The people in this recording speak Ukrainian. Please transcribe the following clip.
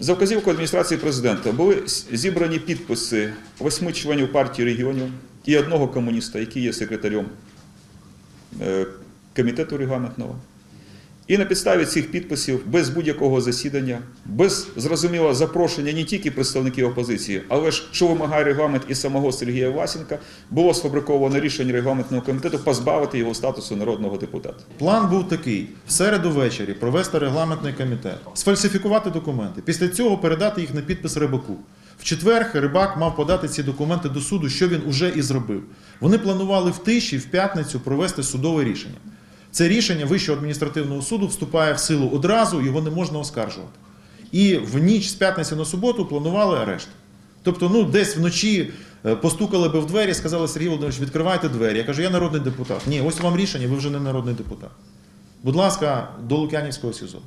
За вказівкою адміністрації президента були зібрані підписи восьми членів партії регіонів і одного комуніста, який є секретарем е, комітету регламентного. І на підставі цих підписів, без будь-якого засідання, без зрозумілого запрошення не тільки представників опозиції, але ж що вимагає регламент і самого Сергія Власенка, було сфабриковано рішення регламентного комітету позбавити його статусу народного депутата. План був такий: в середу ввечері провести регламентний комітет, сфальсифікувати документи. Після цього передати їх на підпис рибаку. В четвер рибак мав подати ці документи до суду, що він уже і зробив. Вони планували в тиші в п'ятницю провести судове рішення. Це рішення Вищого адміністративного суду вступає в силу одразу, його не можна оскаржувати. І в ніч з п'ятниці на суботу планували арешт. Тобто, ну десь вночі е, постукали би в двері, сказали Сергій Володимирович, відкривайте двері. Я кажу, я народний депутат. Ні, ось вам рішення, ви вже не народний депутат. Будь ласка, до Лук'янівського СІЗО.